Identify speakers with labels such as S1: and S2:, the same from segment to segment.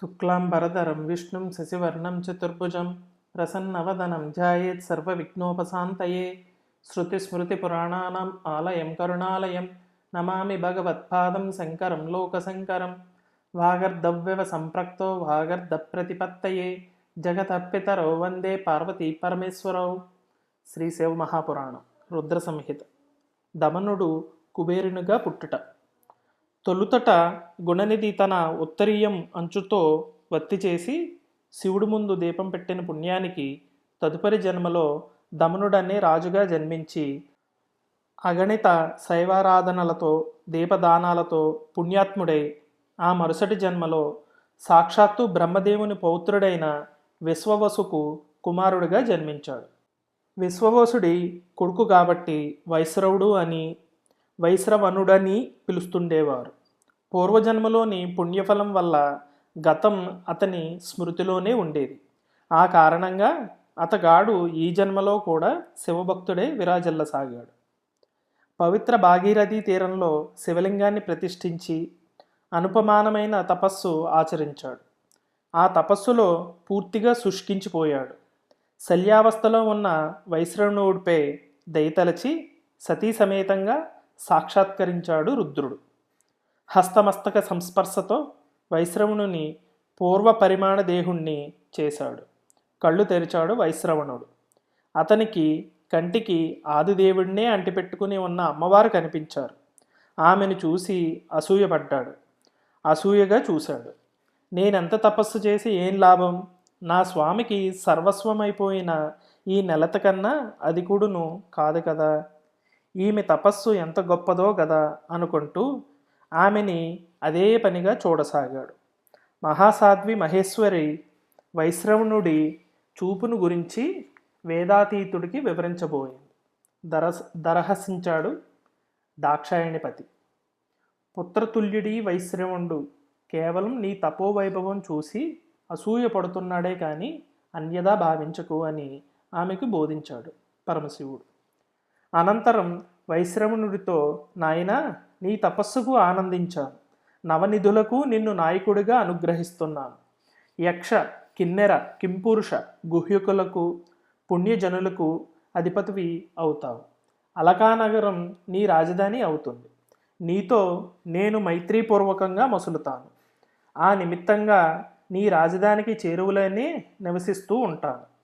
S1: శుక్లాంబరధరం విష్ణుం శశివర్ణం చతుర్భుజం ప్రసన్నవదనం ధ్యాయేత్ సర్వవిఘ్నోపశాంతయే. శృతిస్మృతిపురాణానాం ఆలయం కరుణాలయం నమామి భగవత్పాదం శంకరం లోకశంకరం. వాగర్ధవ్యవ సంప్రక్తో వాగర్ధప్రతిపత్తయే. జగతపితరౌ వందే పార్వతీ పరమేశ్వరౌ. శ్రీశైవ మహాపురాణం రుద్ర సంహిత దమనుడు కుబేరునిగా పుట్టుట. తొలుతట గుణనిధి తన ఉత్తరీయం అంచుతో వత్తి చేసి శివుడు ముందు దీపం పెట్టిన పుణ్యానికి తదుపరి జన్మలో దమనుడనే రాజుగా జన్మించి అగణిత శైవారాధనలతో దీపదానాలతో పుణ్యాత్ముడై ఆ మరుసటి జన్మలో సాక్షాత్తు బ్రహ్మదేవుని పౌత్రుడైన విశ్వవసుకు కుమారుడిగా జన్మించాడు. విశ్వవసుడి కొడుకు కాబట్టి వైశ్రవుడు అని వైశ్రవనుడని పిలుస్తుండేవారు. పూర్వజన్మలోని పుణ్యఫలం వల్ల గతం అతని స్మృతిలోనే ఉండేది. ఆ కారణంగా అతగాడు ఈ జన్మలో కూడా శివభక్తుడే విరాజిల్లసాగాడు. పవిత్ర భాగీరథీ తీరంలో శివలింగాన్ని ప్రతిష్ఠించి అనుపమానమైన తపస్సు ఆచరించాడు. ఆ తపస్సులో పూర్తిగా శుష్కించిపోయాడు. శల్యావస్థలో ఉన్న వైశ్రవణుడిపై దయతలచి సతీ సమేతంగా సాక్షాత్కరించాడు రుద్రుడు. హస్తమస్తక సంస్పర్శతో వైశ్రవణుని పూర్వ పరిమాణ దేహుణ్ణి చేశాడు. కళ్ళు తెరిచాడు వైశ్రవణుడు. అతనికి కంటికి ఆదిదేవుడినే అంటిపెట్టుకుని ఉన్న అమ్మవారు కనిపించారు. ఆమెను చూసి అసూయపడ్డాడు. అసూయగా చూశాడు. నేనెంత తపస్సు చేసి ఏం లాభం? నా స్వామికి సర్వస్వమైపోయిన ఈ నెలత కన్నా అది కాదు కదా. ఈమె తపస్సు ఎంత గొప్పదో కదా అనుకుంటూ ఆమెని అదే పనిగా చూడసాగాడు. మహాసాధ్వి మహేశ్వరి వైశ్రవణుడి చూపును గురించి వేదాతీతుడికి వివరించబోయింది. దరస్ దరహసించాడు దాక్షాయణిపతి. పుత్రతుల్యుడి వైశ్రవణుడు కేవలం నీ తపోవైభవం చూసి అసూయ పడుతున్నాడే కానీ అన్యదా భావించకు అని ఆమెకు బోధించాడు పరమశివుడు. అనంతరం వైశ్రవణుడితో నాయనా నీ తపస్సుకు ఆనందించాను. నవనిధులకు నిన్ను నాయకుడిగా అనుగ్రహిస్తున్నాను. యక్ష కిన్నెర కింపురుష గుహ్యకులకు పుణ్యజనులకు అధిపతివి అవుతావు. అలకానగరం నీ రాజధాని అవుతుంది. నీతో నేను మైత్రీపూర్వకంగా మసులుతాను. ఆ నిమిత్తంగా నీ రాజధానికి చేరువలోనే నివసిస్తూ ఉంటాను.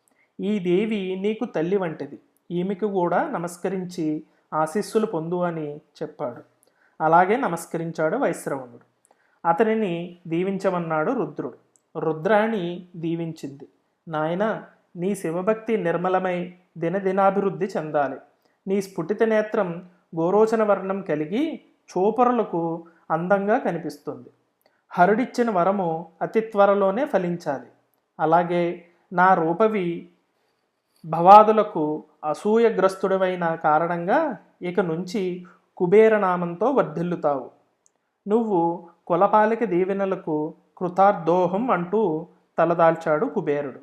S1: ఈ దేవి నీకు తల్లి వంటిది. ఈమెకు కూడా నమస్కరించి ఆశీస్సులు పొందు అని చెప్పాడు. అలాగే నమస్కరించాడు వైశ్రవణుడు. అతనిని దీవించమన్నాడు రుద్రుడు. రుద్రాణి దీవించింది. నాయన నీ శివభక్తి నిర్మలమై దినదినాభివృద్ధి చెందాలి. నీ స్ఫుటిత నేత్రం గోరోచన వర్ణం కలిగి చూపరులకు అందంగా కనిపిస్తుంది. హరుడిచ్చిన వరము అతి త్వరలోనే ఫలించాలి. అలాగే నా రూపవి భవాదులకు అసూయగ్రస్తుడవైన కారణంగా ఇక నుంచి కుబేరనామంతో వర్ధిల్లుతావు. నువ్వు కులపాలిక దీవెనలకు కృతార్థోహం అంటూ తలదాల్చాడు కుబేరుడు.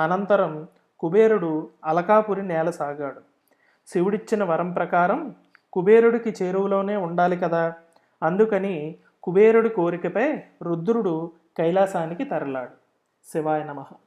S1: అనంతరం కుబేరుడు అలకాపురి నేల సాగాడు. శివుడిచ్చిన వరం ప్రకారం కుబేరుడికి చేరువలోనే ఉండాలి కదా. అందుకని కుబేరుడి కోరికపై రుద్రుడు కైలాసానికి తరలాడు. శివాయ నమః.